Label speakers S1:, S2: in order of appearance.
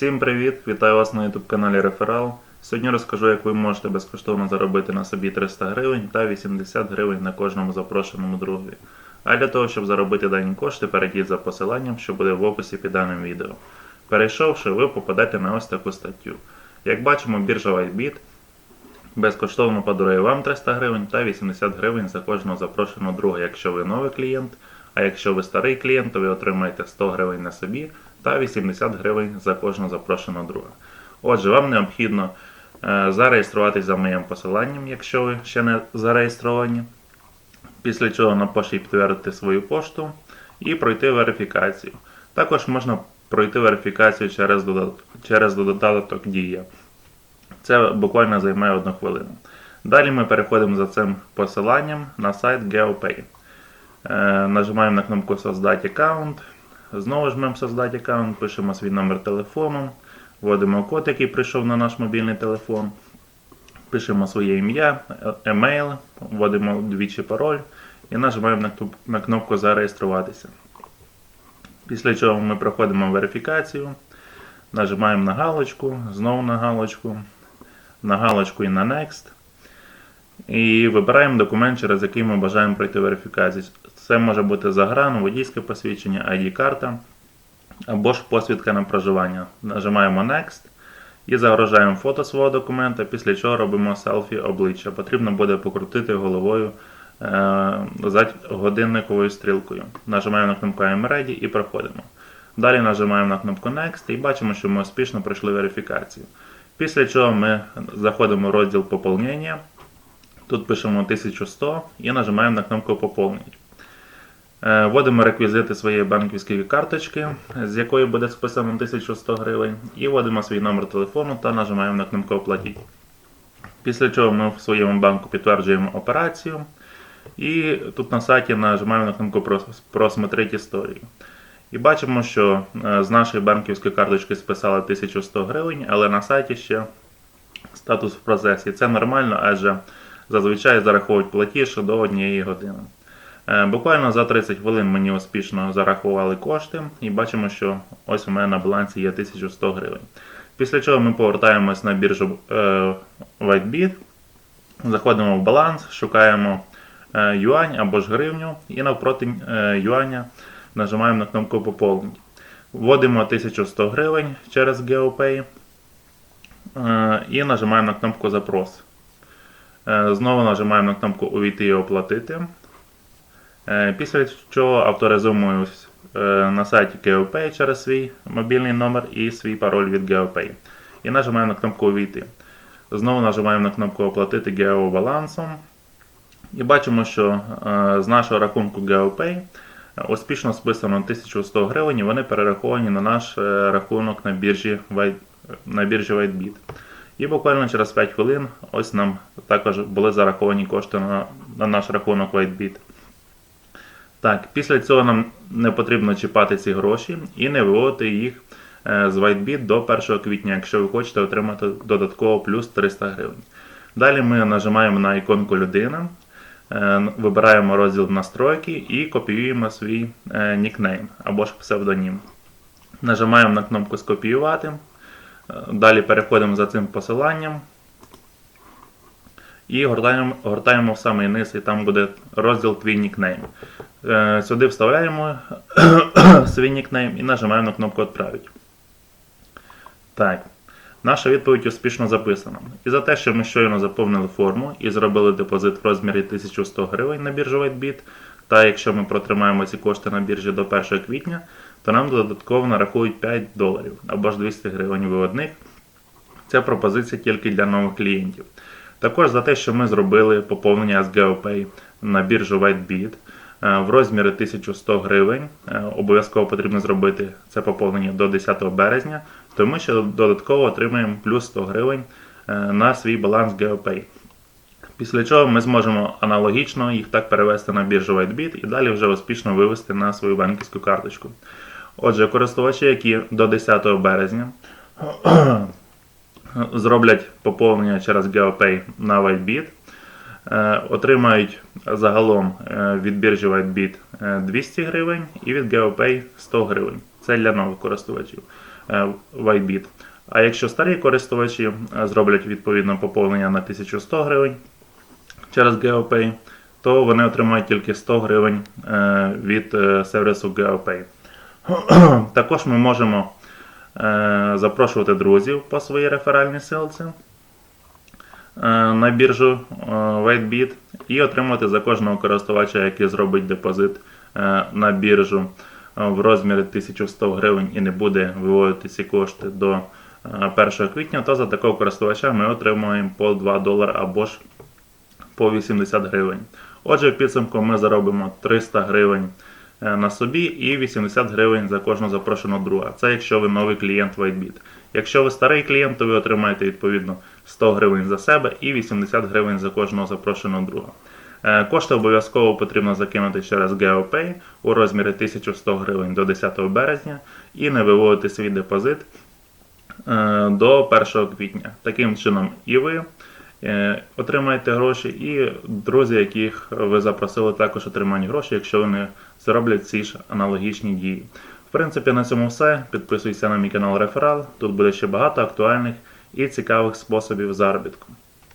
S1: Всім привіт! Вітаю вас на YouTube каналі Реферал. Сьогодні розкажу, як ви можете безкоштовно заробити на собі 300 гривень та 80 гривень на кожному запрошеному другові. А для того, щоб заробити дані кошти, перейдіть за посиланням, що буде в описі під даним відео. Перейшовши, ви попадете на ось таку статтю. Як бачимо, біржа WhiteBit безкоштовно подарує вам 300 гривень та 80 гривень за кожного запрошеного друга, якщо ви новий клієнт. А якщо ви старий клієнт, то ви отримаєте 100 гривень на собі та 80 гривень за кожного запрошеного друга. Отже, вам необхідно е, зареєструватись за моїм посиланням, якщо ви ще не зареєстровані. Після чого на пошті підтвердити свою пошту і пройти верифікацію. Також можна пройти верифікацію через додаток, через додаток Дія. Це буквально займає одну хвилину. Далі ми переходимо за цим посиланням на сайт GeoPay. Е, Нажимаємо на кнопку Создати аккаунт. Знову жмемо Создати аккаунт, пишемо свій номер телефону, вводимо код, який прийшов на наш мобільний телефон. Пишемо своє ім'я, е- емейл, вводимо двічі пароль і нажимаємо на кнопку Зареєструватися. Після чого ми проходимо верифікацію, нажимаємо на галочку, знову на галочку, на галочку і на Next. І вибираємо документ, через який ми бажаємо пройти верифікацію. Це може бути загран, водійське посвідчення, ID-карта або ж посвідка на проживання. Нажимаємо Next і загружаємо фото свого документа, після чого робимо селфі обличчя. Потрібно буде покрутити головою е, за годинниковою стрілкою. Нажимаємо на кнопку I'm ready і проходимо. Далі нажимаємо на кнопку Next і бачимо, що ми успішно пройшли верифікацію. Після чого ми заходимо в розділ поповнення. Тут пишемо 1100 і нажимаємо на кнопку Поповнити. Е, Вводимо реквізити своєї банківської карточки, з якої буде списано 1100 гривень, і вводимо свій номер телефону та нажимаємо на кнопку Оплатіть. Після чого ми в своєму банку підтверджуємо операцію. І тут на сайті нажимаємо на кнопку «Прос- Просмотреть історію. І бачимо, що е, з нашої банківської карточки списали 1100 гривень, але на сайті ще статус в процесі. Це нормально, адже зазвичай зараховують платіж до однієї години. Е, Буквально за 30 хвилин мені успішно зарахували кошти, і бачимо, що ось у мене на балансі є 1100 гривень. Після чого ми повертаємось на біржу е, WhiteBit, заходимо в баланс, шукаємо е, юань або ж гривню, і навпроти юаня нажимаємо на кнопку Поповнити. Вводимо 1100 гривень через GeoPay і нажимаємо на кнопку Запрос. Е, Знову нажимаємо на кнопку Увійти і оплатити. Е, Після чого авторизуємось е, на сайті GeoPay через свій мобільний номер і свій пароль від GeoPay. І нажимаємо на кнопку Увійти. Знову нажимаємо на кнопку Оплатити геобалансом. І бачимо, що з нашого рахунку GeoPay успішно списано 1100 гривень і вони перераховані на наш рахунок на біржі на біржі WhiteBit. І буквально через 5 хвилин ось нам також були зараховані кошти на, на наш рахунок WhiteBit. Так, після цього нам не потрібно чіпати ці гроші і не виводити їх е, з WhiteBit до 1 квітня, якщо ви хочете отримати додатково плюс 300 гривень. Далі ми нажимаємо на іконку людина, е, вибираємо розділ настройки і копіюємо свій е, нікнейм або ж псевдонім. Нажимаємо на кнопку Скопіювати. Далі переходимо за цим посиланням і гортаємо, гортаємо в самий низ, і там буде розділ Твій нікнейм. Е, Сюди вставляємо свій нікнейм і нажимаємо на кнопку Отправити. Так. Наша відповідь успішно записана. І за те, що ми щойно заповнили форму і зробили депозит в розмірі 1100 гривень на біржу WhiteBit, та якщо ми протримаємо ці кошти на біржі до 1 квітня, то нам додатково нарахують 5 доларів або ж 200 гривень виводних. Ця пропозиція тільки для нових клієнтів. Також за те, що ми зробили поповнення з GeoPay на біржу WhiteBit е, в розмірі 1100 гривень. е, Обов'язково потрібно зробити це поповнення до 10 березня, то ми ще додатково отримаємо плюс 100 гривень е, на свій баланс GeoPay. Після чого ми зможемо аналогічно їх так перевести на біржу WhiteBit і далі вже успішно вивести на свою банківську карточку. Отже, користувачі, які до 10 березня зроблять поповнення через GeoPay на WhiteBit, е, отримають загалом е, від біржі WhiteBit е, 200 гривень і від GeoPay 100 гривень. Це для нових користувачів. е, WhiteBit. А якщо старі користувачі е, зроблять відповідно поповнення на 1100 гривень через GeoPay, то вони отримають тільки 100 гривень е, від е, сервісу GeoPay. Також ми можемо е, запрошувати друзів по своїй реферальній силці е, на біржу е, WhiteBit і отримати за кожного користувача, який зробить депозит е, на біржу е, в розмірі 1100 гривень і не буде виводити ці кошти до е, 1 квітня, то за такого користувача ми отримуємо по 2 долари або ж по 80 гривень. Отже, в підсумку ми заробимо 300 гривень е, на собі і 80 гривень за кожного запрошеного друга. Це якщо ви новий клієнт WhiteBit. Якщо ви старий клієнт, то ви отримаєте відповідно 100 гривень за себе і 80 гривень за кожного запрошеного друга. Е, Кошти обов'язково потрібно закинути через GeoPay у розмірі 1100 гривень до 10 березня і не виводити свій депозит е, до 1 квітня. Таким чином, і ви е, отримаєте гроші, і друзі, яких ви запросили, також отримають гроші, якщо вони зроблять ці ж аналогічні дії. В принципі, на цьому все. Підписуйся на мій канал Реферал. Тут буде ще багато актуальних і цікавих способів заробітку.